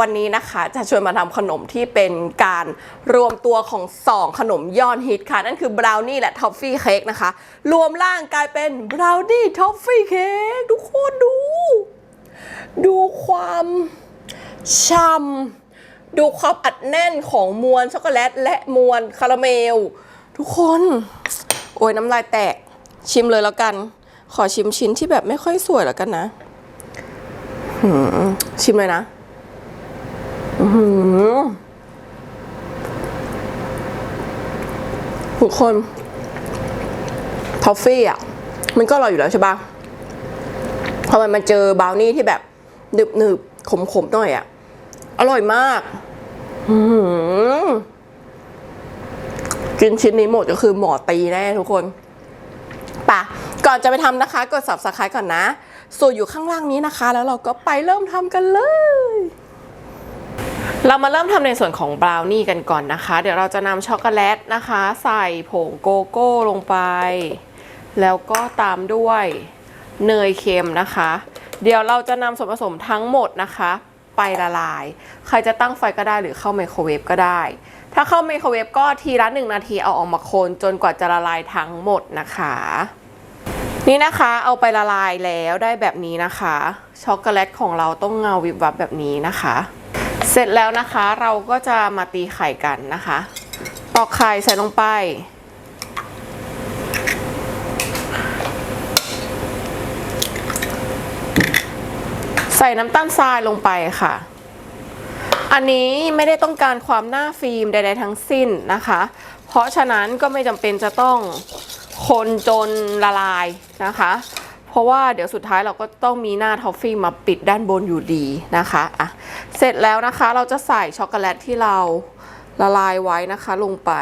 วันนี้นะคะจะชวนมาทำขนมที่เป็นการรวมตัวของสองขนมยอดฮิตค่ะ นั่นคือบราวนี่และท็อฟฟี่เค้กนะคะ รวมร่างกลายเป็นบราวนี่ท็อฟฟี่เค้กทุกคนดู ดูความช่ำดูความอัดแน่นของมวลช็อกโกแลต และมวลคาราเมล ทุกคน โอ้ยน้ำลายแตกชิมเลยแล้วกัน ขอชิมชิ้นที่แบบไม่ค่อยสวยแล้วกันนะชิมเลยนะ หือทุกคนทอฟฟี่อะ มันก็อร่อยอยู่แล้วใช่ปะพอมันมาเจอบราวนี่ที่แบบหนึบหนึบขมขมหน่อยอะ อร่อยมากกินชิ้นนี้หมดก็คือหมอตีแน่ทุกคนปะก่อนจะไปทำนะคะ กด subscribe ก่อนนะ สูตรอยู่ข้างล่างนี้นะคะ แล้วเราก็ไปเริ่มทำกันเลย เรามาเริ่มทำในส่วนของบราวนี่กันก่อนนะคะ เดี๋ยวเราจะนำช็อกโกแลตนะคะ ใส่ผงโกโก้ลงไป แล้วก็ตามด้วยเนยเค็มนะคะ เดี๋ยวเราจะนำส่วนผสมทั้งหมดนะคะ ไปละลาย ใครจะตั้งไฟก็ได้หรือเข้าไมโครเวฟก็ได้ ถ้าเข้าไมโครเวฟก็ทีละ1นาทีเอาออกมาคนจนกว่าจะละลายทั้งหมดนะคะ นี่นะคะเอาไปละลายแล้วได้แบบนี้นะคะ ช็อกโกแลตของเราต้องเงาวิบวับแบบนี้นะคะ เสร็จแล้วนะคะเราก็จะมาตีไข่กันนะคะ ตอกไข่ใส่ลงไป ใส่น้ำตาลทรายลงไปค่ะ อันนี้ไม่ได้ต้องการความหน้าฟิล์มใดๆทั้งสิ้นนะคะ เพราะฉะนั้นก็ไม่จำเป็นจะต้องคนจนละลายนะคะ เพราะว่าเดี๋ยวสุดท้ายเราก็ต้องมีหน้าทอฟฟี่มาปิดด้านบนอยู่ดีนะคะอะเสร็จแล้วนะคะเราจะใส่ช็อกโกแลตที่เราละลายไว้นะคะลงไป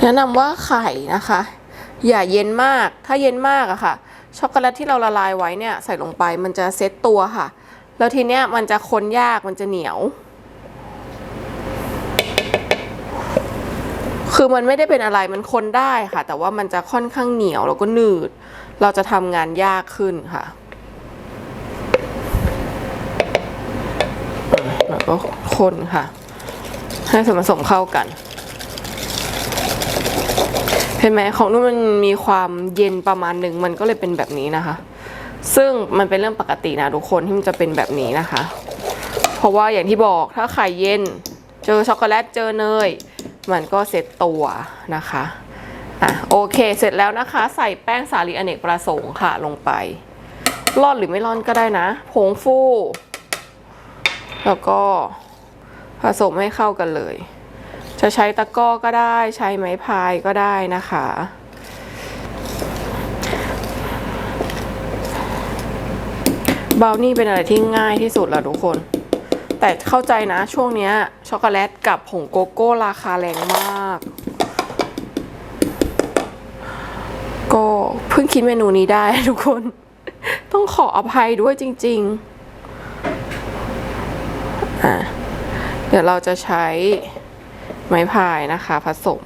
แนะนำว่าไข่นะคะ อย่าเย็นมากถ้าเย็นมากอะค่ะ ช็อกโกแลตที่เราละลายไว้เนี่ยใส่ลงไปมันจะเซ็ตตัวค่ะ แล้วทีเนี้ยมันจะคนยากมันจะเหนียว คือมันไม่ได้เป็นอะไรมันคนได้ค่ะ แต่ว่ามันจะค่อนข้างเหนียวแล้วก็หนืด เราจะทำงานยากขึ้นค่ะแล้วก็คนค่ะ ให้ส่วนผสมเข้ากันเห็นไหมของนุ่นมันมีความเย็นประมาณหนึ่งมันก็เลยเป็นแบบนี้นะคะ ซึ่งมันเป็นเรื่องปกตินะทุกคนที่มันจะเป็นแบบนี้นะคะ เพราะว่าอย่างที่บอกถ้าไข่เย็น เจอช็อกโกแลตเจอเนย มันก็เซ็ตตัวนะคะอะโอเค เสร็จแล้วนะคะ ใส่แป้งสาลีอเนกประสงค์ค่ะลงไปร่อนหรือไม่ร่อนก็ได้นะ ผงฟู แล้วก็ผสมให้เข้ากันเลย จะใช้ตะกร้อก็ได้ใช้ไม้พายก็ได้นะคะ เบรานี่เป็นอะไรที่ง่ายที่สุดแล้วทุกคน แต่เข้าใจนะช่วงนี้ช็อกโกแลตกับผงโกโก้ราคาแรงมาก ก็เพิ่งคิดเมนูนี้ได้ทุกคน ต้องขออภัยด้วยจริงๆอะเดี๋ยวเราจะใช้ไม้พายนะคะผสม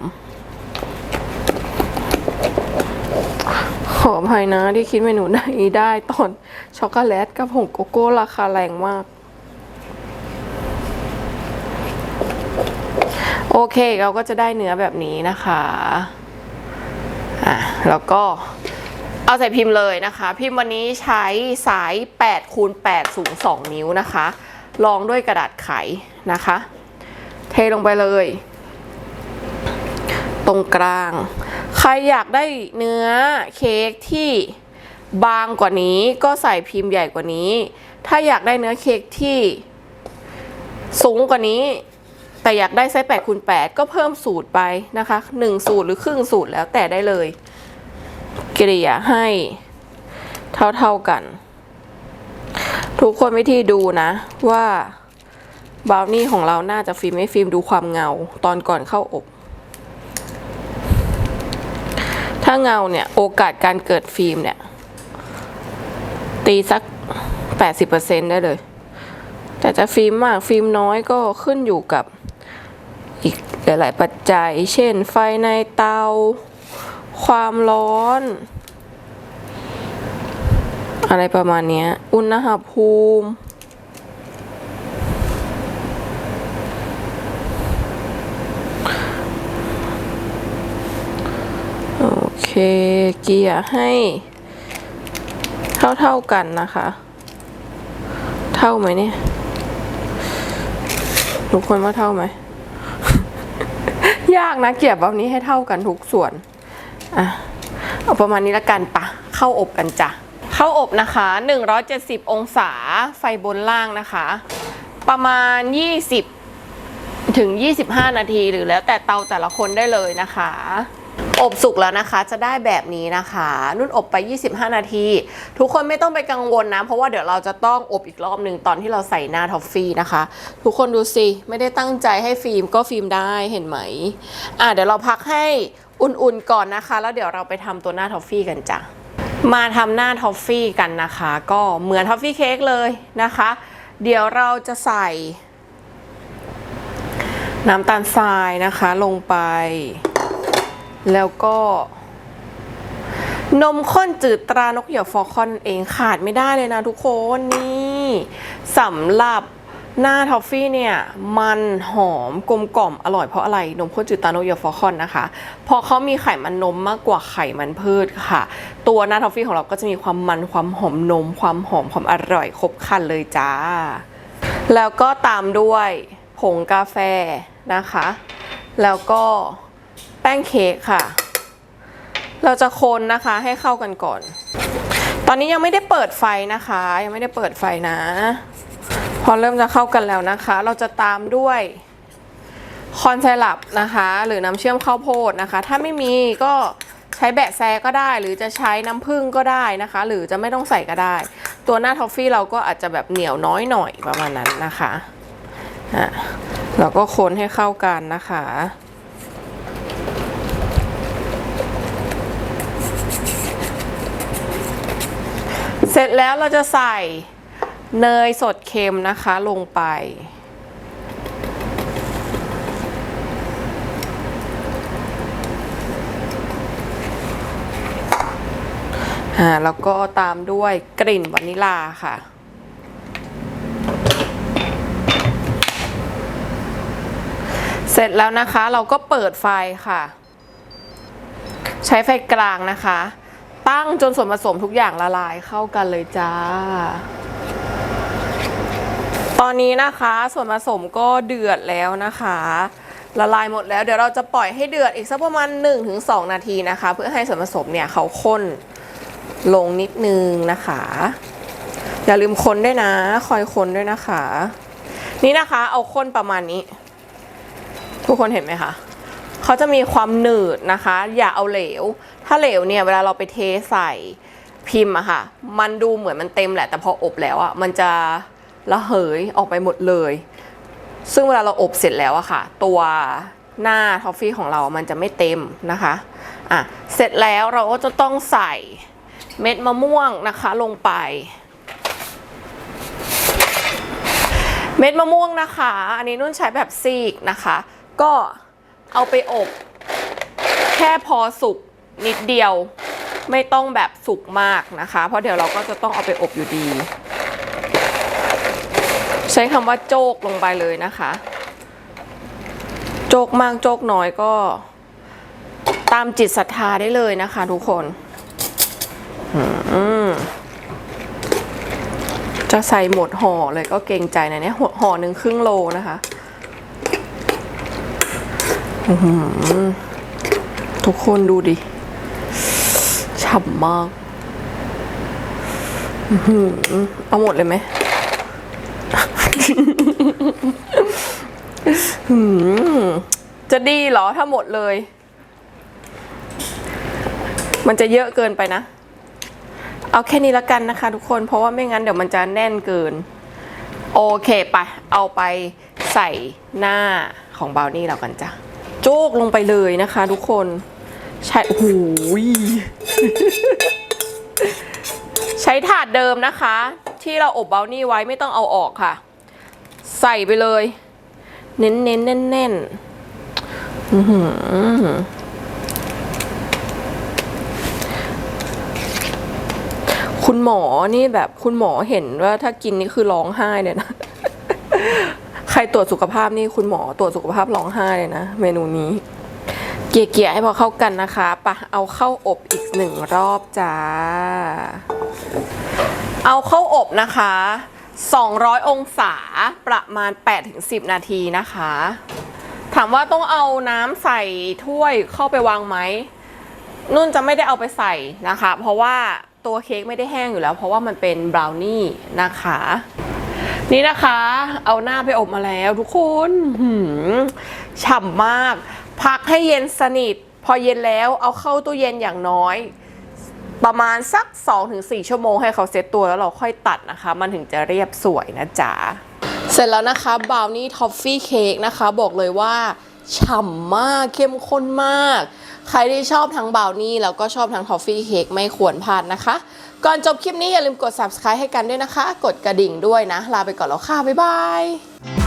ขออภัยนะที่คิดเมนูนี้ได้ตอนช็อกโกแลตกับผงโกโก้ราคาแรงมาก โอเคเราก็จะได้เนื้อแบบนี้นะคะอะแล้วก็เอาใส่พิมพ์เลยนะคะ พิมพ์วันนี้ใช้สาย8คูณ8สูง 2 นิ้วนะคะรองด้วยกระดาษไขนะคะ เทลงไปเลย ตรงกลาง ใครอยากได้เนื้อเค้กที่บางกว่านี้ก็ใส่พิมพ์ใหญ่กว่านี้ ถ้าอยากได้เนื้อเค้กที่สูงกว่านี้ แต่อยากได้ไซส์8คูณ8ก็เพิ่มสูตรไปนะคะ 1 สูตรหรือครึ่งสูตรแล้วแต่ได้เลย เกลี่ยให้เท่าๆกัน ทุกคนวิธีดูนะว่าบาวนี่ของเราน่าจะฟิล์มไม่ฟิล์มดูความเงาตอนก่อนเข้าอบ ถ้าเงาเนี่ยโอกาสการเกิดฟิล์มเนี่ย ตีสัก 80%ได้เลย แต่จะฟิล์มมากฟิล์มน้อยก็ขึ้นอยู่กับ หลาย ๆ ปัจจัย เช่น ไฟในเตา ความร้อน อะไรประมาณนี้ อุณหภูมิ โอเค เกียร์ให้เท่า ๆ กันนะคะ เท่าไหมเนี่ย ทุกคนว่าเท่าไหม ยากนะเกี่ยบแบบนี้ให้เท่ากันทุกส่วนอะเอาประมาณนี้ละกันปะเข้าอบกันจ้ะเข้าอบนะคะ 170 องศาไฟบนล่างนะคะ ประมาณ 20 ถึง 25 นาทีหรือแล้วแต่เตาแต่ละคนได้เลยนะคะ อบสุกแล้วนะคะจะได้แบบนี้นะคะ นุ่นอบไป 25 นาที ทุกคนไม่ต้องไปกังวลนะ เพราะว่าเดี๋ยวเราจะต้องอบอีกรอบหนึ่งตอนที่เราใส่หน้าท็อฟฟี่นะคะ ทุกคนดูสิ ไม่ได้ตั้งใจให้ฟิล์มก็ฟิล์มได้เห็นไหม อะเดี๋ยวเราพักให้อุ่นๆก่อนนะคะ แล้วเดี๋ยวเราไปทำตัวหน้าท็อฟฟี่กันจ้ะมาทำหน้าท็อฟฟี่กันนะคะ ก็เหมือนท็อฟฟี่เค้กเลยนะคะ เดี๋ยวเราจะใส่ น้ำตาลทรายนะคะลงไป แล้วก็ นมข้นจืดตรานกเหยี่ยวฟอคอนเองขาดไม่ได้เลยนะทุกคนนี่สำหรับหน้าทอฟฟี่เนี่ย มันหอมกลมกล่อมอร่อยเพราะอะไรนมข้นจืดตรานกเหยี่ยวฟอคอนนะคะเพราะเขามีไขมันนมมากกว่าไขมันพืชค่ะ ตัวหน้าทอฟฟี่ของเราก็จะมีความมันความหอมนม ความหอมความอร่อยครบครันเลยจ้า แล้วก็ตามด้วยผงกาแฟนะคะ แล้วก็ ป้งเค้กค่ะ เราจะคนนะคะให้เข้ากันก่อน ตอนนี้ยังไม่ได้เปิดไฟนะคะ ยังไม่ได้เปิดไฟนะ พอเริ่มจะเข้ากันแล้วนะคะ เราจะตามด้วยคอนไซรัปนะคะ หรือน้ำเชื่อมข้าวโพดนะคะ ถ้าไม่มีก็ใช้แบะแซก็ได้ หรือจะใช้น้ำผึ้งก็ได้นะคะ หรือจะไม่ต้องใส่ก็ได้ ตัวหน้าทอฟฟี่เราก็อาจจะแบบเหนียวน้อยหน่อยประมาณนั้นนะคะอะเราก็คนให้เข้ากันนะคะ ร็จแล้วเราจะใส่เนยสดเค็มนะคะลงไป อ่า แล้วก็ตามด้วยกลิ่นวานิลาค่ะเสร็จแล้วนะคะเราก็เปิดไฟค่ะ ใช้ไฟกลางนะคะ ตั้งจนส่วนผสมทุกอย่างละลายเข้ากันเลยจ้า ตอนนี้นะคะส่วนผสมก็เดือดแล้วนะคะ ละลายหมดแล้วเดี๋ยวเราจะปล่อยให้เดือดอีกสักประมาณ 1-2 นาทีนะคะ เพื่อให้ส่วนผสมเนี่ยเขาข้นลงนิดนึงนะคะ อย่าลืมคนด้วยนะ คอยคนด้วยนะคะ นี่นะคะเอาข้นประมาณนี้ ทุกคนเห็นไหมคะ เขาจะมีความหนืดนะคะ อย่าเอาเหลว ถ้าเหลวเนี่ยเวลาเราไปเทใส่พิมพ์อะค่ะ มันดูเหมือนมันเต็มแหละ แต่พออบแล้วอะมันจะระเหยออกไปหมดเลย ซึ่งเวลาเราอบเสร็จแล้วอะค่ะ ตัวหน้าทอฟฟี่ของเรามันจะไม่เต็มนะคะอะเสร็จแล้วเราก็จะต้องใส่เม็ดมะม่วงนะคะลงไป เม็ดมะม่วงนะคะ อันนี้นุ่นใช้แบบซีกนะคะ ก็ เอาไปอบ แค่พอสุกนิดเดียว ไม่ต้องแบบสุกมากนะคะ เพราะเดี๋ยวเราก็จะต้องเอาไปอบอยู่ดี ใช้คำว่าโจกลงไปเลยนะคะ โจกมากโจกน้อยก็ ตามจิตศรัทธาได้เลยนะคะทุกคนจะใส่หมดห่อเลยก็เกรงใจนะเนี่ยห่อหนึ่งครึ่งโลนะคะ ทุกคนดูดิ ฉ่ำมากอือเอาหมดเลยไหมจะดีเหรอถ้าหมดเลย มันจะเยอะเกินไปนะ เอาแค่นี้ละกันนะคะ ทุกคน เพราะว่าไม่งั้นเดี๋ยวมันจะแน่นเกิน โอเคไป เอาไปใส่หน้าของบาวนี่เรากันจ้ะ โจกลงไปเลยนะคะทุกคน ใช้โอ้โหใช้ถาดเดิมนะคะ ที่เราอบเบลนี่ไว้ไม่ต้องเอาออกค่ะ ใส่ไปเลย เน้นเน้นแน่นแน่นคุณหมอนี่แบบคุณหมอเห็นว่าถ้ากินนี่คือร้องไห้เนี่ยนะ รตรวจสุขภาพนี่คุณหมอตรวจสุขภาพร้องไห้เลยนะ เมนูนี้ เกลี่ยๆให้พอเข้ากันนะคะปะเอาเข้าอบอีกหนึ่งรอบจ้า เอาเข้าอบนะคะ 200 องศาประมาณ 8-10 นาทีนะคะ ถามว่าต้องเอาน้ำใส่ถ้วยเข้าไปวางไหมนุ่นจะไม่ได้เอาไปใส่นะคะ เพราะว่าตัวเค้กไม่ได้แห้งอยู่แล้ว เพราะว่ามันเป็นบราวนี่นะคะ นี่นะคะ เอาหน้าไปอบมาแล้วทุกคนหืมฉ่ำมาก พักให้เย็นสนิท พอเย็นแล้วเอาเข้าตู้เย็นอย่างน้อย ประมาณสัก 2-4 ชั่วโมงให้เขาเซตตัวแล้วเราค่อยตัดนะคะ มันถึงจะเรียบสวยนะจ๊ะ เสร็จแล้วนะคะบราวนี่ทอฟฟี่เค้กนะคะ บอกเลยว่าฉ่ำมากเข้มข้นมาก ใครที่ชอบทั้งบาวนี่แล้วก็ชอบทั้งทอฟฟี่เค้กไม่ควรพลาดนะคะ ก่อนจบคลิปนี้อย่าลืมกด subscribe ให้กันด้วยนะคะ กดกระดิ่งด้วยนะ ลาไปก่อนแล้วค่ะ บ๊ายบาย